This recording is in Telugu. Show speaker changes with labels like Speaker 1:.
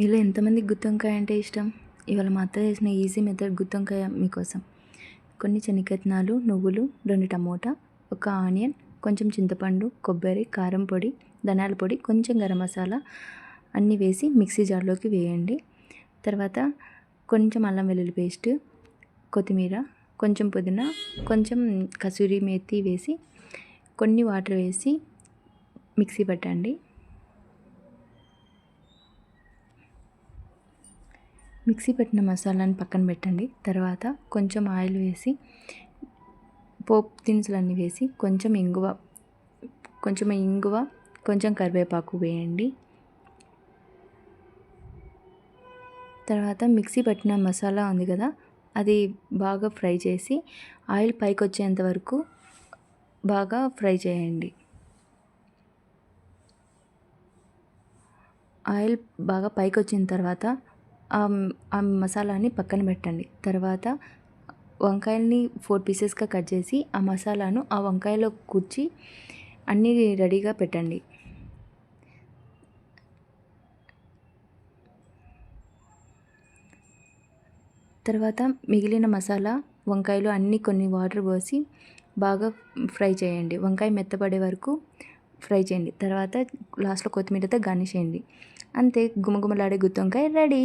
Speaker 1: మీలో ఎంతమందికి గుత్తొంకాయ అంటే ఇష్టం? ఇవాళ మా అత్త చేసిన ఈజీ మెథడ్ గుత్తొంకాయ మీకోసం. కొన్ని శనగత్నాలు నువ్వులు రెండు టమోటా ఒక ఆనియన్ కొంచెం చింతపండు కొబ్బరి కారం పొడి ధనాల పొడి కొంచెం గరం మసాలా అన్నీ వేసి మిక్సీ జార్లోకి వేయండి. తర్వాత కొంచెం అల్లం వెల్లుల్లి పేస్ట్ కొత్తిమీర కొంచెం పుదీనా కొంచెం కసూరి మేతి వేసి కొన్ని వాటర్ వేసి మిక్సీ పట్టండి. మిక్సీ పెట్టిన మసాలాని పక్కన పెట్టండి. తర్వాత కొంచెం ఆయిల్ వేసి పోపు దినుసులన్నీ వేసి కొంచెం ఇంగువ కొంచెం ఇంగువ కొంచెం కరివేపాకు వేయండి. తర్వాత మిక్సీ పట్టిన మసాలా ఉంది కదా అది బాగా ఫ్రై చేసి ఆయిల్ పైకి వచ్చేంత వరకు బాగా ఫ్రై చేయండి. ఆయిల్ బాగా పైకి వచ్చిన తర్వాత ఆ మసాలాని పక్కన పెట్టండి. తర్వాత వంకాయల్ని ఫోర్ పీసెస్గా కట్ చేసి ఆ మసాలాను ఆ వంకాయలో కూర్చి అన్నీ రెడీగా పెట్టండి. తర్వాత మిగిలిన మసాలా వంకాయలు అన్నీ కొన్ని వాటర్ పోసి బాగా ఫ్రై చేయండి. వంకాయ మెత్తపడే వరకు ఫ్రై చేయండి. తర్వాత లాస్ట్లో కొత్తిమీరతో గార్నిష్ చేయండి. అంతే గుమగుమలాడే గుత్తొంకాయ రెడీ.